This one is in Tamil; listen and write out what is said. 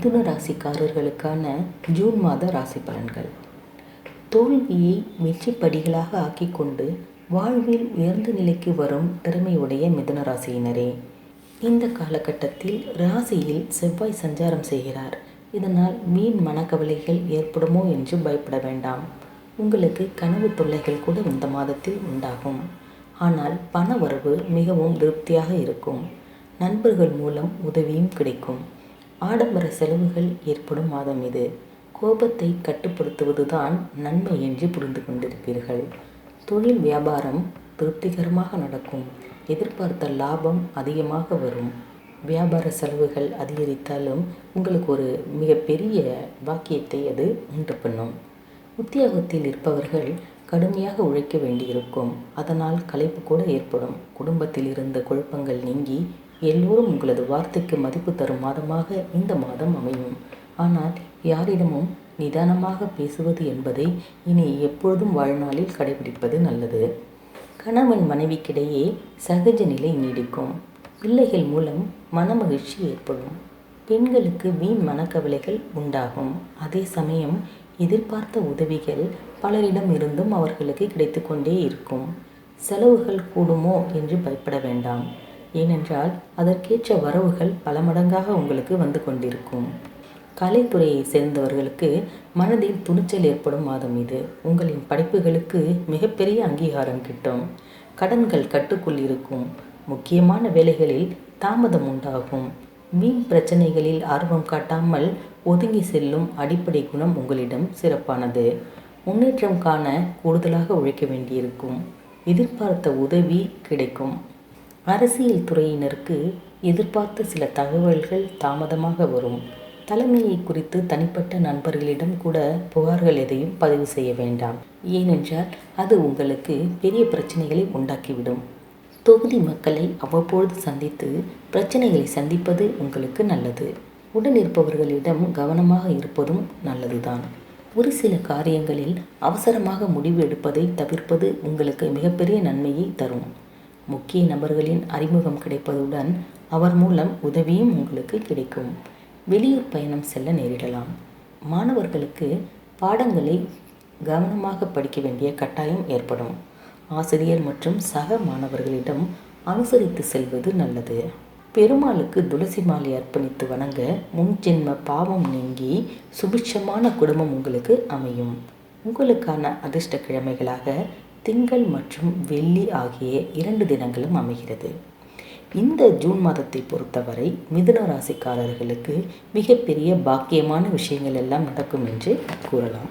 மிதுன ராசிக்காரர்களுக்கான ஜூன் மாத ராசி பலன்கள். தோல்வியை வெற்றி படிகளாக ஆக்கிக்கொண்டு வாழ்வில் உயர்ந்த நிலைக்கு வரும் திறமையுடைய மிதுன ராசியினரே இந்த காலகட்டத்தில் ராசியில் செவ்வாய் சஞ்சாரம் செய்கிறார். இதனால் மீன் மனக்கவலைகள் ஏற்படுமோ என்று பயப்பட வேண்டாம். உங்களுக்கு கனவு தொல்லைகள் கூட இந்த மாதத்தில் உண்டாகும். ஆனால் பண வரவு மிகவும் திருப்தியாக இருக்கும். நண்பர்கள் மூலம் உதவியும் கிடைக்கும். ஆடம்பர செலவுகள் ஏற்படும் மாதம் இது. கோபத்தை கட்டுப்படுத்துவதுதான் நன்மை என்று புரிந்து கொண்டிருப்பீர்கள். தொழில் வியாபாரம் திருப்திகரமாக நடக்கும். எதிர்பார்த்த லாபம் அதிகமாக வரும். வியாபார செலவுகள் அதிகரித்தாலும் உங்களுக்கு ஒரு மிகப்பெரிய பாக்கியத்தை அது உண்டு பண்ணும். உத்தியோகத்தில் இருப்பவர்கள் கடுமையாக உழைக்க வேண்டியிருக்கும். அதனால் களைப்பு கூட ஏற்படும். குடும்பத்தில் இருந்த குழப்பங்கள் நீங்கி எல்லோரும் உங்களது வார்த்தைக்கு மதிப்பு தரும் மாதமாக இந்த மாதம் அமையும். ஆனால் யாரிடமும் நிதானமாக பேசுவது என்பதை இனி எப்பொழுதும் வாழ்நாளில் கடைபிடிப்பது நல்லது. கணவன் மனைவிக்கிடையே சகஜ நிலை நீடிக்கும். பிள்ளைகள் மூலம் மனமகிழ்ச்சி ஏற்படும். பெண்களுக்கு வீண் மனக்கவலைகள் உண்டாகும். அதே சமயம் எதிர்பார்த்த உதவிகள் பலரிடம் இருந்தும் அவர்களுக்கு கிடைத்து கொண்டே இருக்கும். செலவுகள் கூடுமோ என்று பயப்பட வேண்டாம். ஏனென்றால் அதற்கேற்ற வரவுகள் பல மடங்காக உங்களுக்கு வந்து கொண்டிருக்கும். கலைத்துறையை சேர்ந்தவர்களுக்கு மனதில் துணிச்சல் ஏற்படும் மாதம் இது. உங்களின் படைப்புகளுக்கு மிகப்பெரிய அங்கீகாரம் கிட்டும். கடன்கள் கட்டுக்குள் இருக்கும். முக்கியமான வேலைகளில் தாமதம் உண்டாகும். மீன் பிரச்சனைகளில் ஆர்வம் காட்டாமல் ஒதுங்கி செல்லும் அடிப்படை குணம் உங்களிடம் சிறப்பானது. முன்னேற்றம் காண கூடுதலாக உழைக்க வேண்டியிருக்கும். எதிர்பார்த்த உதவி கிடைக்கும். அரசியல் துறையினருக்கு எதிர்பார்த்த சில தகவல்கள் தாமதமாக வரும். தலைமையை குறித்து தனிப்பட்ட நண்பர்களிடம் கூட புகார்கள் எதையும் பதிவு செய்ய வேண்டாம். ஏனென்றால் அது உங்களுக்கு பெரிய பிரச்சனைகளை உண்டாக்கிவிடும். தொகுதி மக்களை அவ்வப்பொழுது சந்தித்து பிரச்சனைகளை சந்திப்பது உங்களுக்கு நல்லது. உடன் இருப்பவர்களிடம் கவனமாக இருப்பதும் நல்லதுதான். ஒரு சில காரியங்களில் அவசரமாக முடிவு எடுப்பதை தவிர்ப்பது உங்களுக்கு மிகப்பெரிய நன்மையை தரும். முக்கிய நபர்களின் அறிமுகம் கிடைப்பதுடன் அவர் மூலம் உதவியும் உங்களுக்கு கிடைக்கும். வெளியூர் பயணம் செல்ல நேரிடலாம். மாணவர்களுக்கு பாடங்களை கவனமாக படிக்க வேண்டிய கட்டாயம் ஏற்படும். ஆசிரியர் மற்றும் சக மாணவர்களிடம் அனுசரித்து செல்வது நல்லது. பெருமாளுக்கு துளசி மாலை அர்ப்பணித்து வணங்க முன்ஜென்ம பாவம் நீங்கி சுபிட்சமான குடும்பம் உங்களுக்கு அமையும். உங்களுக்கான அதிர்ஷ்ட கிழமைகளாக திங்கள் மற்றும் வெள்ளி ஆகிய இரண்டு தினங்களும் அமைகிறது. இந்த ஜூன் மாதத்தை பொறுத்தவரை மிதுன ராசிக்காரர்களுக்கு மிகப்பெரிய பாக்கியமான விஷயங்கள் எல்லாம் நடக்கும் என்று கூறலாம்.